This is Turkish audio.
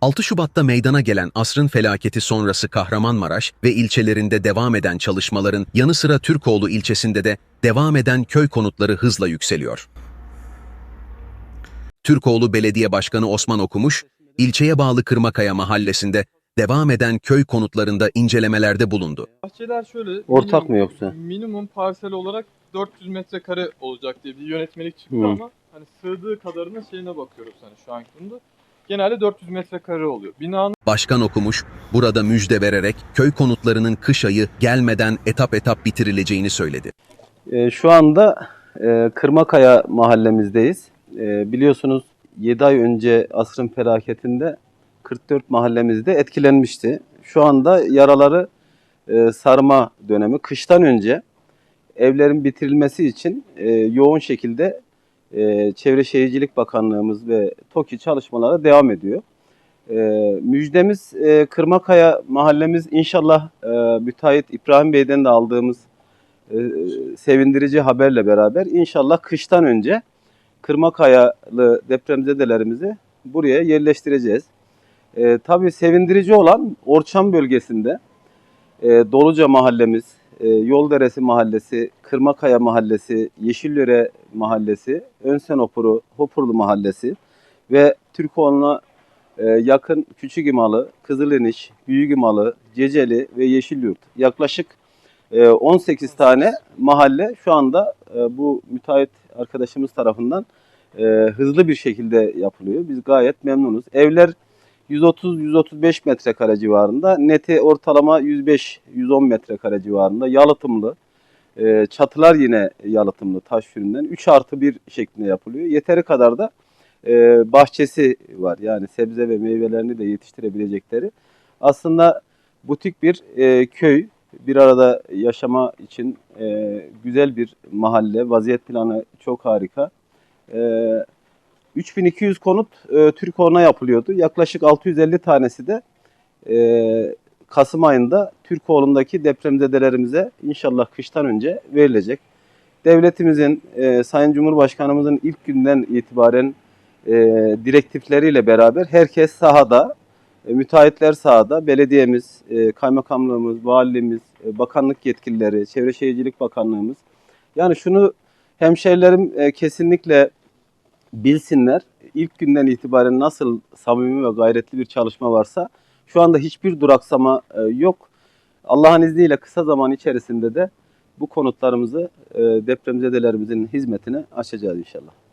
6 Şubat'ta meydana gelen asrın felaketi sonrası Kahramanmaraş ve ilçelerinde devam eden çalışmaların yanı sıra Türkoğlu ilçesinde de devam eden köy konutları hızla yükseliyor. Türkoğlu Belediye Başkanı Osman Okumuş, ilçeye bağlı Kırmakaya mahallesinde devam eden köy konutlarında incelemelerde bulundu. Bahçeler şöyle. Ortak minimum- mı yoksa? Minimum parsel olarak 400 metrekare olacak diye bir yönetmelik çıktı Hı. ama hani sığdığı kadarının şeyine bakıyoruz hani şu anki durumda. Genelde 400 metrekare oluyor. Binanın Başkan Okumuş, burada müjde vererek köy konutlarının kış ayı gelmeden etap etap bitirileceğini söyledi. Ee, şu anda e, Kırmakaya mahallemizdeyiz. Ee, biliyorsunuz 7 ay önce asrın felaketinde 44 mahallemizde etkilenmişti. Şu anda yaraları e, sarma dönemi. Kıştan önce evlerin bitirilmesi için e, yoğun şekilde e, Çevre Şehircilik Bakanlığımız ve TOKİ çalışmalara devam ediyor. E, müjdemiz e, Kırmakaya mahallemiz inşallah e, müteahhit İbrahim Bey'den de aldığımız e, sevindirici haberle beraber inşallah kıştan önce Kırmakayalı depremzedelerimizi buraya yerleştireceğiz. E, tabii sevindirici olan Orçan bölgesinde e, Doluca mahallemiz, e, Yolderesi mahallesi, Kırmakaya mahallesi, Yeşillöre mahallesi, Önsen Hopuru, Hopurlu mahallesi ve Türkoğlu'na e, yakın Küçük İmalı, Kızıleniş, Büyük İmalı, Ceceli ve Yeşilyurt yaklaşık e, 18 tane mahalle şu anda e, bu müteahhit arkadaşımız tarafından e, hızlı bir şekilde yapılıyor. Biz gayet memnunuz. Evler 130-135 metrekare civarında, neti ortalama 105-110 metrekare civarında, yalıtımlı. E, çatılar yine yalıtımlı taş üründen 3 artı 1 şeklinde yapılıyor. Yeteri kadar da e, bahçesi var. Yani sebze ve meyvelerini de yetiştirebilecekleri. Aslında butik bir e, köy, bir arada yaşama için e, güzel bir mahalle. Vaziyet planı çok harika. E, 3200 konut e, Türkoğlu'na yapılıyordu. Yaklaşık 650 tanesi de e, Kasım ayında Türkoğlu'ndaki depremzedelerimize inşallah kıştan önce verilecek. Devletimizin, e, Sayın Cumhurbaşkanımızın ilk günden itibaren e, direktifleriyle beraber herkes sahada, e, müteahhitler sahada, belediyemiz, e, kaymakamlığımız, valiliğimiz, e, bakanlık yetkilileri, Çevre Şehircilik Bakanlığımız. Yani şunu hemşehrilerim e, kesinlikle bilsinler. İlk günden itibaren nasıl samimi ve gayretli bir çalışma varsa şu anda hiçbir duraksama e, yok. Allah'ın izniyle kısa zaman içerisinde de bu konutlarımızı e, depremzedelerimizin hizmetine açacağız inşallah.